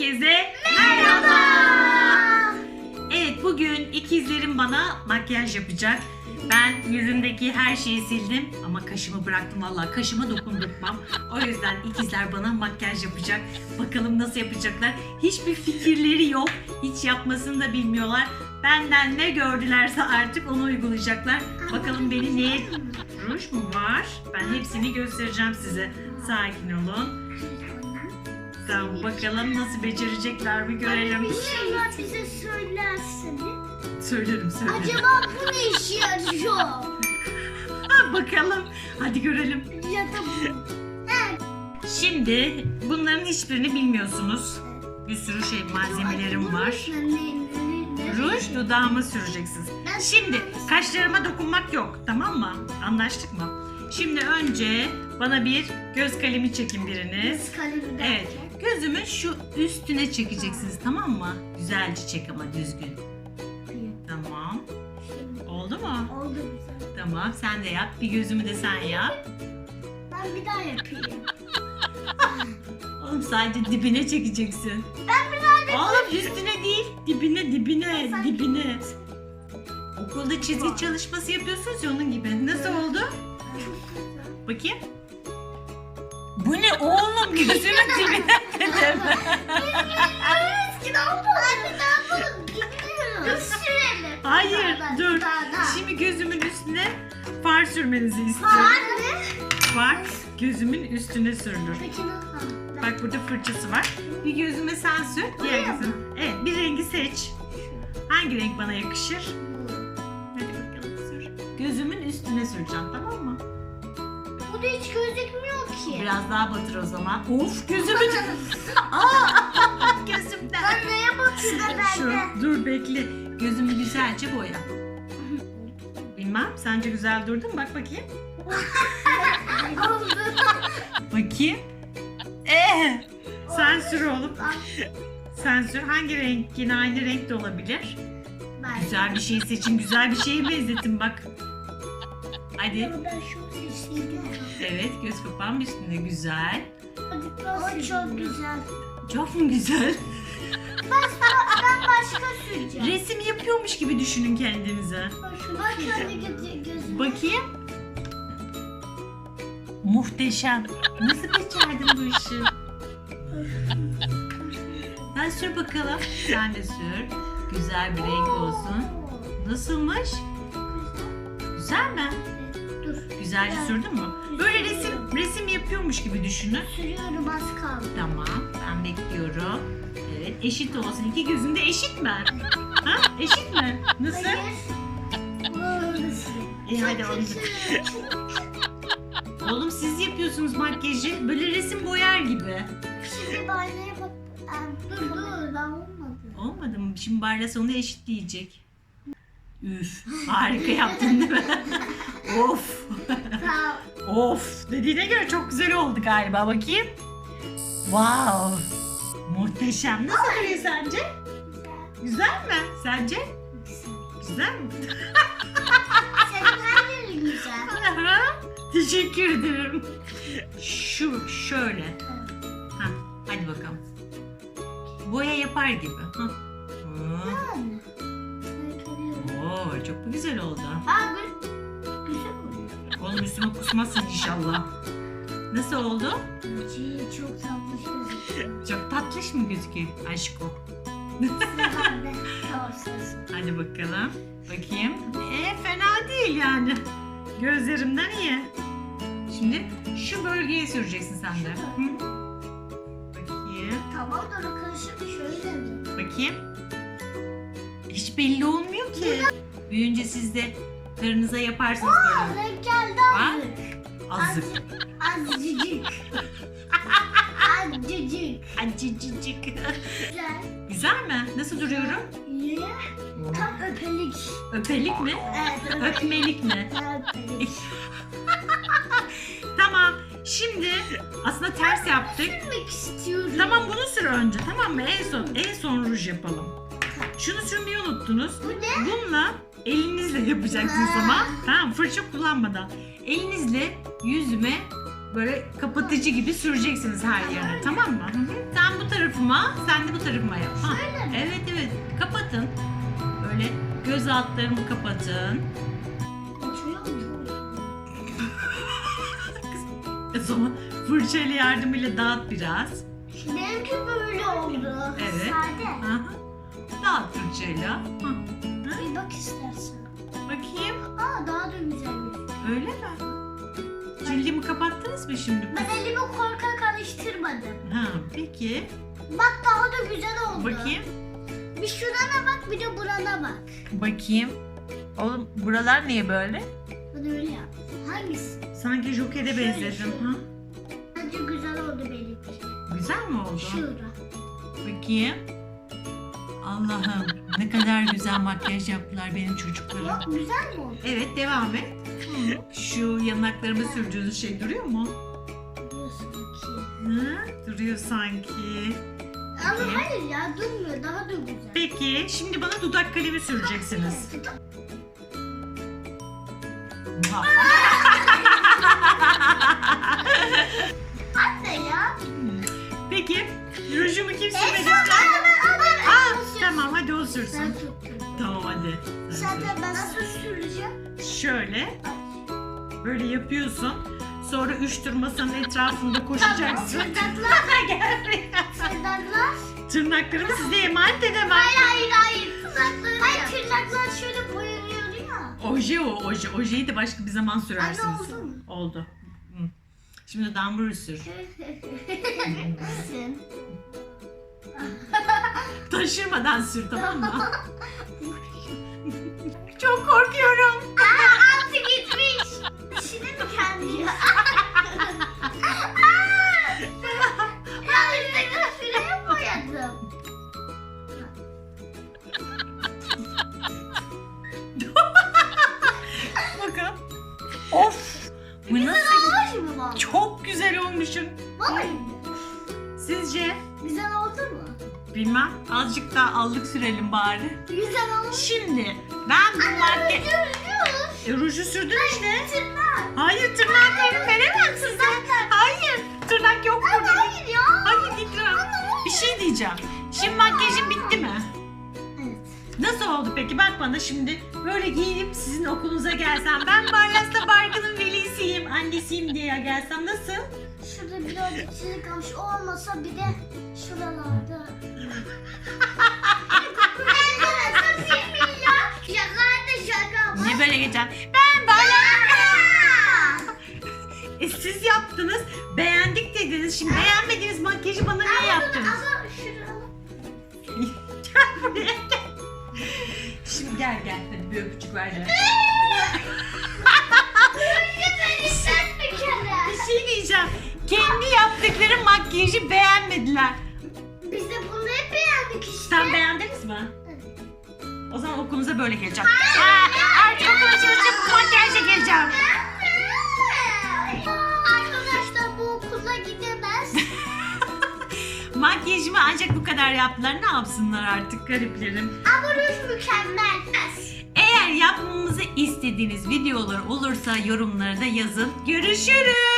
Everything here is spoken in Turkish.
Herkese merhaba. Evet bugün ikizlerim bana makyaj yapacak. Ben yüzümdeki her şeyi sildim ama kaşımı bıraktım vallahi kaşıma dokundurtmam. O yüzden ikizler bana makyaj yapacak. Bakalım nasıl yapacaklar. Hiçbir fikirleri yok. Hiç yapmasını da bilmiyorlar. Benden ne gördülerse artık onu uygulayacaklar. Bakalım beni neye... Ruj mu var? Ben hepsini göstereceğim size. Sakin olun. Tamam bakalım nasıl becerecekler mi görelim. Bir şeyler bize söylersiniz. Söylerim söylerim. Acaba bu ne işe yarıyor? Ha, bakalım. Hadi görelim. Ya da bu. Ha, Şimdi bunların hiçbirini bilmiyorsunuz. Bir sürü şey malzemelerim var. Ruj dudağıma süreceksiniz. Şimdi kaşlarıma dokunmak yok tamam mı? Anlaştık mı? Şimdi önce bana bir göz kalemi çekin biriniz. Kalemi de- Evet. Gözümün şu üstüne çekeceksiniz tamam mı? Güzelce çek ama düzgün. Tamam. Oldu mu? Oldu güzel. Tamam sen de yap. Bir gözümü de sen yap. Ben bir daha yapayım. Oğlum sadece dibine çekeceksin. Ben bir daha Oğlum üstüne değil. Dibine dibine Sen- dibine. Okulda çizgi çalışması yapıyorsunuz ya onun gibi. Nasıl oldu? Bakayım. Bu ne oğlum gözümün dibine dedim. Eski ne yapalım? Ne yapalım? Gidiyoruz. Sürelim. Hayır dur. Şimdi gözümün üstüne far sürmenizi istiyorum. Anne. Far gözümün üstüne sürülür. Peki nasıl? Bak burada fırçası var. Bir gözüme sen sür. Diğer Buraya mı? gözüm. Evet bir rengi seç. Hangi renk bana yakışır? Hadi bakalım sür. Gözümün üstüne süreceğim tamam mı? Bu da hiç gözükmüyor ki. Biraz daha batır o zaman. Of gözümün... Aa, gözümden. Ben neye bakıyorum Şu, dur bekle. Gözümü güzelce boya. Bilmem sence güzel durdu mu? Bak bakayım. Oldu. Bakayım. Ee, sen sür oğlum. Sen sür. Hangi renk? Yine aynı renk de olabilir. Ben. Güzel bir şey seçin. Güzel bir şeye benzetin bak. Hadi. Ben şu seçtim. Evet göz kapağım üstünde güzel. O çok güzel. Çok mu güzel? Ben başka süreceğim. Resim yapıyormuş gibi düşünün kendinize. Bak kendi gö- gözüme. Bakayım. Muhteşem. Nasıl becerdin bu işi? Sen sür bakalım. Sen de sür. Güzel bir renk olsun. Nasılmış? Güzel mi? Güzelce sürdün mü? Böyle resim resim yapıyormuş gibi düşünün. Sürüyorum az kaldı. Tamam. Ben bekliyorum. Evet. Eşit olsun. İki gözün de eşit mi? Ha? Eşit mi? Nasıl? Hayır. İyi hadi onu. kötü. Oğlum siz yapıyorsunuz makyajı. Böyle resim boyar gibi. Şimdi baynaya bak. Aa, Dur dur daha olmadı. Olmadı mı? Şimdi Barla sonunda eşit diyecek. Üf. Harika yaptın değil mi? of. Of. Dediğine göre çok güzel oldu galiba. Bakayım. Wow. Muhteşem. Nasıl duruyor sence? Güzel mi? Sence? Güzel mi? Senin güzel. Aha, Teşekkür ederim. Şu şöyle. Ha, hadi bakalım. Boya yapar gibi. Hı. Oo, çok mu güzel oldu? Aa, bir- güzel oluyor. Oğlum üstüme kusmazsın inşallah. Nasıl oldu? Çiğ çok tatlı gözüküyor. Çok tatlış mı gözüküyor aşko? Hadi bakalım. Bakayım. E fena değil yani. Gözlerimden iyi. Şimdi şu bölgeye süreceksin sen de. Hı? Bakayım. Tamam da karışık şöyle mi? Bakayım. Hiç belli olmuyor ki. Büyünce siz de karınıza yaparsınız böyle. Renk geldi Ha? azıcık. Azıcık. Azıcık. Acıcıcık. Güzel. Güzel mi? Nasıl duruyorum? İyi. Tam öpelik. Öpelik mi? Evet. Öpmelik mi? Öpelik. Tamam. Şimdi aslında ters yaptık. Sürmek istiyorum. Tamam bunu sür önce tamam mı? En son en son ruj yapalım. Şunu sürmeyi unuttunuz. Bu ne? Bununla elinizle yapacaksınız ama tamam fırça kullanmadan. Elinizle yüzüme böyle kapatıcı gibi süreceksiniz her yerine tamam mı? Hı hı. Sen bu tarafıma, sen de bu tarafıma yap. Ha. Evet evet kapatın. Böyle göz altlarımı kapatın. O zaman fırçayla yardımıyla dağıt biraz. Benimki böyle oldu. Evet. Sade. Aha. Dağıt fırçayla. Hı. Bir bak istersen. Bakayım. Aa daha da güzelmiş. Öyle mi? Cildimi kapattınız mı şimdi? Ben elimi korkak karıştırmadım. Ha peki. Bak daha da güzel oldu. Bakayım. Bir şurana bak bir de burana bak. Bakayım. Oğlum buralar niye böyle? Ben öyle yap. Hangisi? Sanki Joker'e Şöyle, benzedim. şöyle. Ha? Bence güzel oldu benimki. Güzel mi oldu? Şura. Bakayım. Allah'ım ne kadar güzel makyaj yaptılar benim çocuklarım. Bak güzel mi? Evet devam et. Şu yanaklarıma sürdüğünüz şey duruyor mu? Diyorsun ki. Hı? Duruyor sanki. Ama hayır ya durmuyor daha da güzel. Peki şimdi bana dudak kalemi süreceksiniz. Anne ya. Peki rujumu kim sürmedi? Esra tamam hadi o sürsün. Tamam hadi. Zaten ben nasıl süreceğim? Şöyle böyle yapıyorsun. Sonra üç tur masanın etrafında koşacaksın. Tırnaklar. Gel buraya. Tırnaklar. Tırnaklarımı size emanet edemem. Hayır hayır hayır. Tırnakları. Hayır tırnaklar şöyle boyanıyordu ya. Oje o oje. Ojeyi de başka bir zaman sürersiniz. Anne oldu mu? Oldu. Şimdi damburu sür. Taşırmadan sür tamam mı? Çok korkuyorum. Aa, altı gitmiş. İçine mi kendi ya? ya üstteki şuraya boyadım. Bakın. Of. Bu nasıl? Olmuş mu baba? Çok güzel olmuşum. Vallahi mi? Sizce? Güzel oldu mu? Bilmem. Azıcık daha allık sürelim bari. Güzel olmuş. Şimdi ben bu makyaj... E, ruju sürdün işte. Tırnak. Hayır tırnak verim veremem size. Hayır. Tırnak yok Ama burada. hayır ya. Hayır İkram. Bir şey diyeceğim. Şimdi makyajın bitti mi? Evet. Nasıl oldu peki? Bak bana şimdi böyle giyinip sizin okulunuza gelsem. Ben Barlas'ta Barkın'ın velisiyim, annesiyim diye gelsem nasıl? Şurada birazcık çizik kalmış. O olmasa bir de şuralarda. Şaka da şaka. Ne böyle geçen? Ben Barlas. E, siz yaptınız, beğendik dediniz. Şimdi beğenmediğiniz makyajı bana niye yaptınız? Ama şurada. Gel buraya gel. Şimdi gel gel. Hadi bir öpücük ver de. makyajı beğenmediler. Biz de bunu hep beğendik işte. Sen beğendiniz mi? O zaman okulunuza böyle geleceğim. Aa, artık okula çalışıp makyajla geleceğim. Arkadaşlar bu okula gidemez. Makyajımı ancak bu kadar yaptılar. Ne yapsınlar artık gariplerim. Ama ruj mükemmel. Eğer yapmamızı istediğiniz videolar olursa yorumlara da yazın. Görüşürüz.